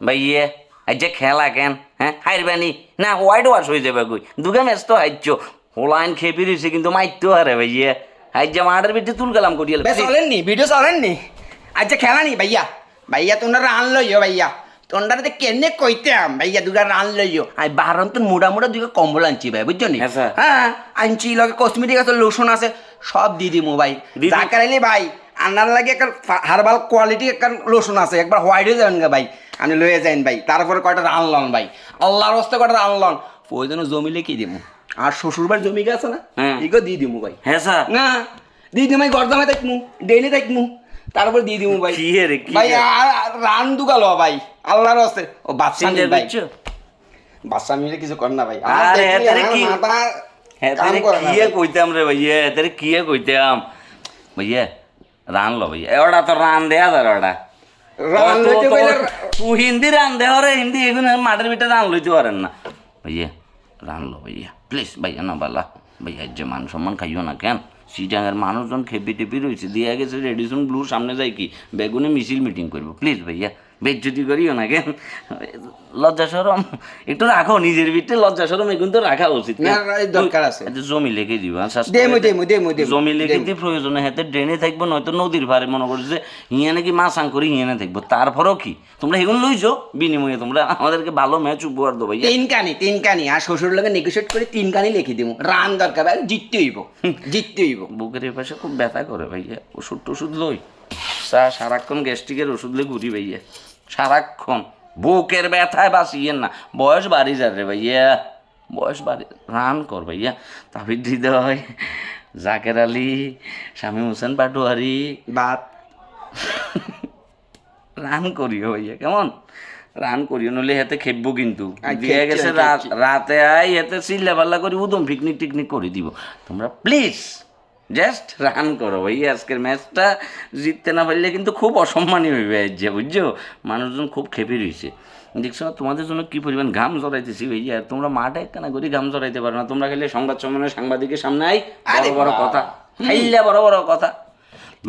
ভাইয়ে আজ যে খেলা কেন? হ্যাঁ? হারবানি না? হোয়াইট ওয়াশ হয়ে যাবে কই? দুগে ম্যাচ তো হাইছ হোলাইন খেপি দিছে কিন্তু মাইতো হারে ভাইয়ে। আজ যে মাঠের ভিতরে তুল গেলাম করিয়াল। চলেননি ভিডিও চলেননি আচ্ছা খেলা নি ভাইয়া। ভাইয়া তোমরা রান লইও ভাইয়া। তোমরা তো কেনে কইতাম ভাইয়া দুটা রান লইও। আই বাহারন তো মোটা মোটা দুটো কম্বল আনছি ভাই বুঝছ নি? হ্যাঁ, হ্যাঁ আনছি লগে কসমেটিক আছে লোশন আছে সব দিয়ে দিমু ভাই। দি দি- জাকারাইলি ভাই আনার লাগে একটা হার্বাল কোয়ালিটি একটা লোশন আছে একবার হোয়াইট হয়ে যাবেন গা ভাই। আপনি লয়ে যাইন ভাই। তারপরে কয়টা রান লন ভাই? আল্লাহর হস্তে কয়টা রান লন? ওই জন্য জমি লিখে দিমু। আর শ্বশুর বাড়ির জমি আছে না? হ্যাঁ। এগুলো দিয়ে দিমু ভাই। হ্যাঁ স্যার। না দিয়ে দিমু গরদামে দেখমু ডেইলি দেখমু তারপর দিয়ে দিমু ভাই। কি রে, কি ভাই আর রান দুগালো ভাই। আল্লাহর হস্তে। ও বাচ্চা মিল ভাই। বাচ্চা মিলে কিছু কর না ভাই। আরে, দেখলি, এতারে কি? হ্যাঁ। কইতাম রে ভাইয়া তাহলে কিয়ে কইতাম? ভাইয়া রান লো ভাইয়া। এওটা তো রান দেয়া যার ওটা। হিন্দি রান দে হরে হিন্দি এগুলো মাঠের ভিতরে রান লইতে পারেন না। ভাইয়া রান লো ভাইয়া প্লিজ ভাইয়া না বালা। ভাইয়া যে মান সম্মান খাইও না কেন? সিটাঙের মানুষজন খেপি টেপি রয়েছে। দিয়ে গেছে রেডিসন ব্লু সামনে যাই কি? বেগুনে মিছিল মিটিং করব। প্লিজ ভাইয়া বেজ্জতি করিও না কেন? লজ্জা সরম। একটু রাখো নিজের ভিতরে লজ্জা সরম এগুলো তো রাখা উচিত। দরকার আছে। আচ্ছা, জমি লিখে দিবা দেমু, দেমু, জমি লিখে। দিয়ে প্রয়োজনে হাতে ড্রেনে থাকব নয়তো নদীর পারে মনে করছে যে হিয়া নাকি মাছ করে হিয়ানে থাকব। তারপরেও কি? তোমরা এগুলো লইছো? বিনিময়ে তোমরা আমাদেরকে ভালো ম্যাচ উপহার দেবো তিন কানি তিন কানি আর শ্বশুর লগে নেগোশিয়েট করে তিন কানি লিখে দিমু। রান দরকার জিততে হইব। জিততে হইব। বুকের পাশে খুব ব্যথা করে ভাইয়া। ওষুধ টষুধ লই। সা সারাক্ষণ গ্যাস্ট্রিকের ওষুধ লই ঘুরি ভাইয়া। সারাক্ষণ। বুকের ব্যথায় বাঁচিয়েন না। বয়স বাড়ি যাবে রে ভাইয়া। বয়স বাড়ি রান কর ভাইয়া। তাবির হৃদয় জাকের আলী শামীম হোসেন পাটোয়ারি। বাত রান করিও ভাইয়া কেমন? রান করিও নলে হেতে খেপবো কিন্তু। দিয়ে গেছে রাত রাতে আই হেতে চিল্লা পাল্লা করি উদম পিকনিক টিকনিক করে দিব তোমরা প্লিজ জাস্ট রান করো। ভাইয়া আজকের ম্যাচটা জিততে না পারলে কিন্তু খুব অসম্মানী হইবে যে বুঝছ? মানুষজন খুব খেপে রয়েছে দেখছ না তোমাদের জন্য কি পরিমাণ ঘাম জড়াইতেছি ভাইয়া? তোমরা মাঠে একখানা করে ঘাম জড়াইতে পারো না। তোমরা খেলে সংবাদ সম্মেলনে সাংবাদিকের সামনে আই বড় আরে বড় কথা। খাইলে বড় বড় কথা।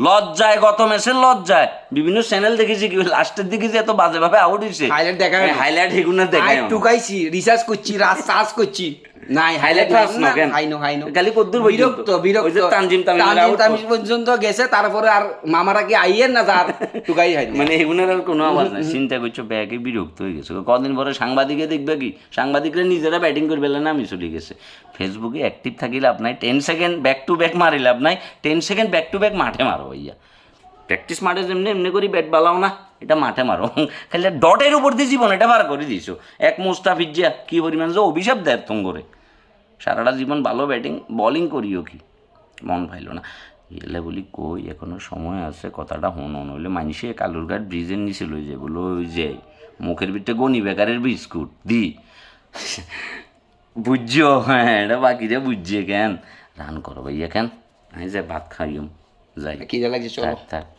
লজ্জায় গত ম্যাচে লজ্জায়। বিভিন্ন চ্যানেল দেখেছি কি লাস্টের দিকে যে এত বাজে ভাবে আউট হইছে হাইলাইট দেখায় না। হাইলাইট দেখায় না। টুকাইছি রিসার্চ করছি রাত সার্চ করছি। নাই হাইলাইট না খালি কদ্দুর বিরক্ত বিরক্ত। তানজিম তানজিম পর্যন্ত গেছে তারপরে আর মামারা কি আইয়ের না যার টুকাই হাই মানে আর কোনো আওয়াজ নাই। চিন্তা করছ ব্যাগে বিরক্ত হয়ে গেছে। কদিন পরে সাংবাদিকে দেখবে কি? সাংবাদিকরা নিজেরা ব্যাটিং করবে না আমি চলে গেছে। ফেসবুকে অ্যাক্টিভ থাকিলে আপনার ten second back to back মারিলে আপনার ten second back to back মাঠে মারো ভাইয়া। প্র্যাকটিস মাঠে যেমনি এমনি করি ব্যাট বালাও না এটা মাঠে মারো। খালি ডটের উপর দিয়ে জীবন এটা বার করে দিছো। এক মুস্তাফিজিয়া কি পরিমাণ যে অভিশাপ দেয় তুম করে। সারাটা জীবন ভালো ব্যাটিং বলিং করিও কি? মন ভাইল না। এলে বলি কই এখনও সময় আছে কথাটা হন নইলে মানুষে কালুরঘাট ব্রিজের নিচে লই যায় বলো ওই যে মুখের ভিতরে গনি বেকারের বিস্কুট দি। বুঝছ? হ্যাঁ এটা বাকিরে বুঝছে কেন? রান করো ভাইয়া কেন? আমি যে ভাত খাইম যাই। কি লাগছে থাক থাক।